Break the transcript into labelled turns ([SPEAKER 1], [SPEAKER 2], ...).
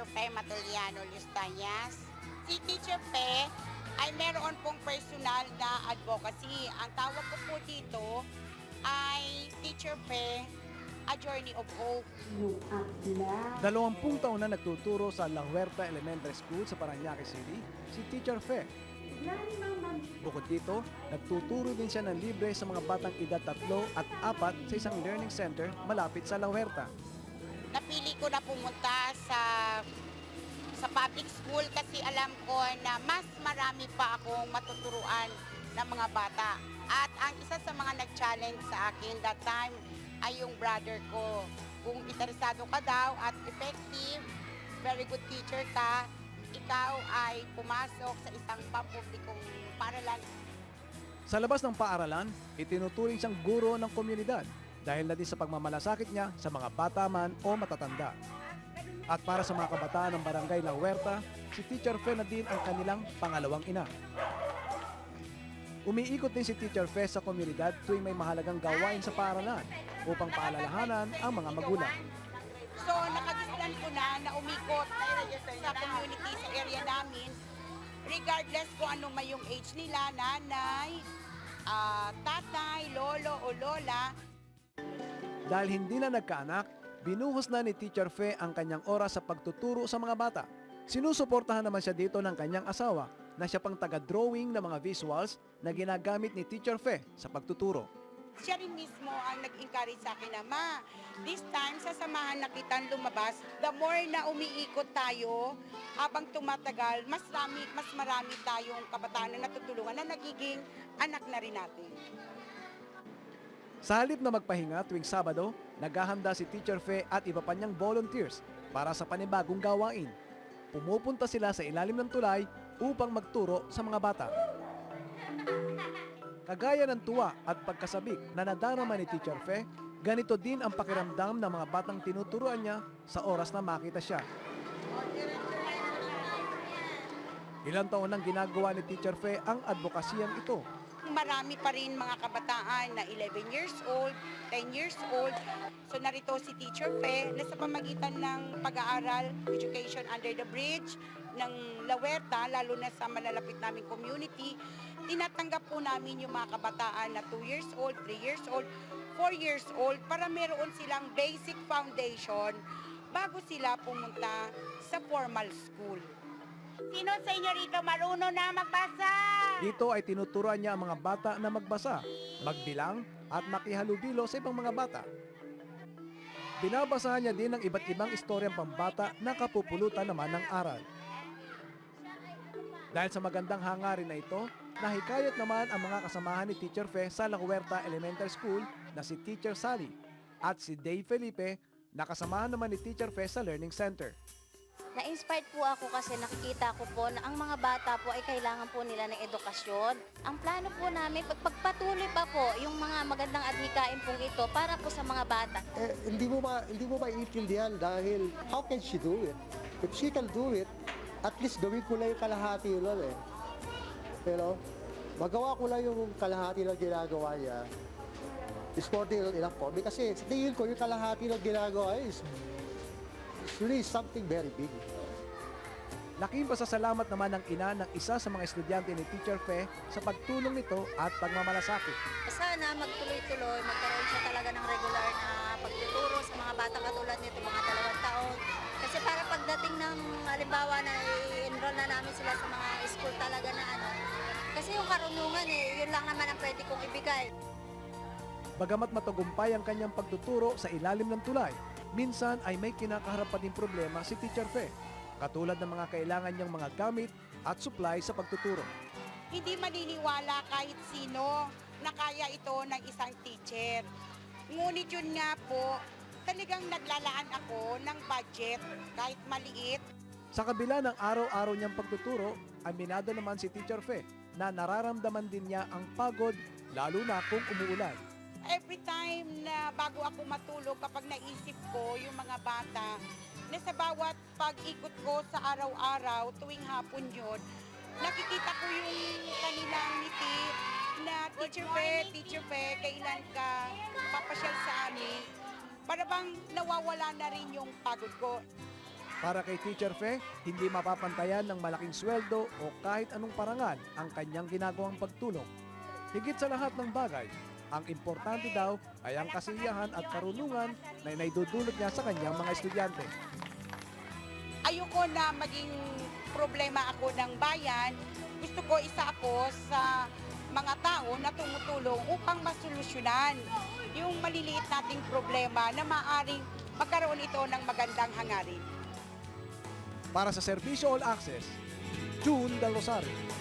[SPEAKER 1] Teacher Fe Matoliano Lustanyas. Si Teacher Fe ay meron pong personal na advocacy. Ang tawag ko po dito ay Teacher Fe, A Journey of Hope.
[SPEAKER 2] Dalawampung taon na nagtuturo sa La Huerta Elementary School sa Paranaque City, si Teacher Fe. Bukod dito, nagtuturo din siya ng libre sa mga batang edad tatlo at apat sa isang learning center malapit sa La Huerta.
[SPEAKER 1] Napili ko na pumunta sa sa public school kasi alam ko na mas marami pa akong matuturuan ng mga bata. At ang isa sa mga nag-challenge sa akin that time ay yung brother ko. Kung interesado ka daw at effective, very good teacher ka, ikaw ay pumasok sa isang pampublikong paralan
[SPEAKER 2] Sa labas ng paaralan, itinuturing siyang guro ng komunidad dahil na din sa pagmamalasakit niya sa mga bata man o matatanda. At para sa mga kabataan ng barangay La Huerta, si Teacher Fe na din ang kanilang pangalawang ina. Umiikot din si Teacher Fe sa komunidad tuwing may mahalagang gawain sa paaralan upang paalalahanan ang mga magulang.
[SPEAKER 1] So, nakagislan ko na na umikot sa community, sa area namin, regardless kung anong may yung age nila, nanay, ah, tatay, lolo o lola,
[SPEAKER 2] Dahil hindi na nagkaanak, binuhos na ni Teacher Fe ang kanyang oras sa pagtuturo sa mga bata. Sinusuportahan naman siya dito ng kanyang asawa na siya pang taga-drawing ng mga visuals na ginagamit ni Teacher Fe sa pagtuturo.
[SPEAKER 1] siya rin mismo ang nag-encourage sa akin na, Ma, this time, sasamahan na kitang lumabas. The more na umiikot tayo, habang tumatagal, mas, rami, mas marami tayong kabataan na natutulungan na nagiging anak na rin natin.
[SPEAKER 2] Sa halip na magpahinga tuwing Sabado, naghahanda si Teacher Fe at iba pa niyang volunteers para sa panibagong gawain. Pumupunta sila sa ilalim ng tulay upang magturo sa mga bata. Kagaya ng tuwa at pagkasabik na nadarama ni Teacher Fe, ganito din ang pakiramdam ng mga batang tinuturuan niya sa oras na makita siya. Ilang taon nang ginagawa ni Teacher Fe ang advokasiyang ito
[SPEAKER 1] marami pa rin mga kabataan na 11 years old, 10 years old. So narito si Teacher Fe na sa pamagitan ng pag-aaral, education under the bridge ng La Huerta, lalo na sa malalapit naming community, tinatanggap po namin yung mga kabataan na 2 years old, 3 years old, 4 years old para meron silang basic foundation bago sila pumunta sa formal school. Sino sa inyo rito marunong na magbasa?
[SPEAKER 2] Dito ay tinuturuan niya ang mga bata na magbasa, magbilang at makihalubilo sa ibang mga bata. Binabasahan niya din ng iba't ibang istoryang pambata na kapupulutan naman ng aral. Dahil sa magandang hangarin na ito, nahikayat naman ang mga kasamahan ni Teacher Fe sa La Huerta Elementary School na si Teacher Sally at si Dave Felipe na kasamahan naman ni Teacher Fe sa Learning Center.
[SPEAKER 3] Na-inspired po ako kasi nakikita ko po na ang mga bata po ay kailangan po nila ng edukasyon. Ang plano po namin, pagpagpatuloy pa po yung mga magandang adhikain pong ito para po sa mga bata.
[SPEAKER 4] eh, hindi mo ma hindi mo maiintindihan dahil how can she do it? If she can do it, at least gawin ko lang yung kalahati nun eh. You know? Magawa ko lang yung kalahati ng ginagawa niya. Is more than enough for me. Kasi sa tingin ko, yung kalahati ng ginagawa is, is really something very big.
[SPEAKER 2] Laking pasasalamat naman ng ina ng isa sa mga estudyante ni Teacher Fe sa pagtulong nito at pagmamalasakit.
[SPEAKER 3] Sana magtuloy-tuloy, magkaroon siya talaga ng regular na pagtuturo sa mga bata katulad nito, mga dalawang taon. Kasi para pagdating ng halimbawa na i-enroll na namin sila sa mga school talaga na ano, kasi yung karunungan eh, yun lang naman ang pwede kong ibigay.
[SPEAKER 2] Bagamat matagumpay ang kanyang pagtuturo sa ilalim ng tulay, minsan ay may kinakaharap pa din problema si Teacher Fe, katulad ng mga kailangan niyang mga gamit at supply sa pagtuturo.
[SPEAKER 1] hindi maniniwala kahit sino na kaya ito ng isang teacher. Ngunit yun nga po, talagang naglalaan ako ng budget kahit maliit.
[SPEAKER 2] Sa kabila ng araw-araw niyang pagtuturo, aminado naman si Teacher Fe na nararamdaman din niya ang pagod lalo na kung umuulan.
[SPEAKER 1] Every time na bago ako matulog, kapag naisip ko yung mga bata, na sa bawat pag-ikot ko sa araw-araw, tuwing hapon yun, nakikita ko yung kanilang ngiti na Teacher Fe, Teacher Fe, kailan ka papasyal sa amin? Para bang nawawala na rin yung pagod ko.
[SPEAKER 2] Para kay Teacher Fe, hindi mapapantayan ng malaking sweldo o kahit anong parangal ang kanyang ginagawang pagtulong. Higit sa lahat ng bagay, ang importante daw ay ang kasiyahan at karunungan na naidudulot niya sa kanyang mga estudyante.
[SPEAKER 1] ayoko na maging problema ako ng bayan. Gusto ko isa ako sa mga tao na tumutulong upang masolusyonan yung maliliit nating problema na maaring magkaroon ito ng magandang hangarin.
[SPEAKER 2] Para sa Serbisyo All Access, June Del Rosario.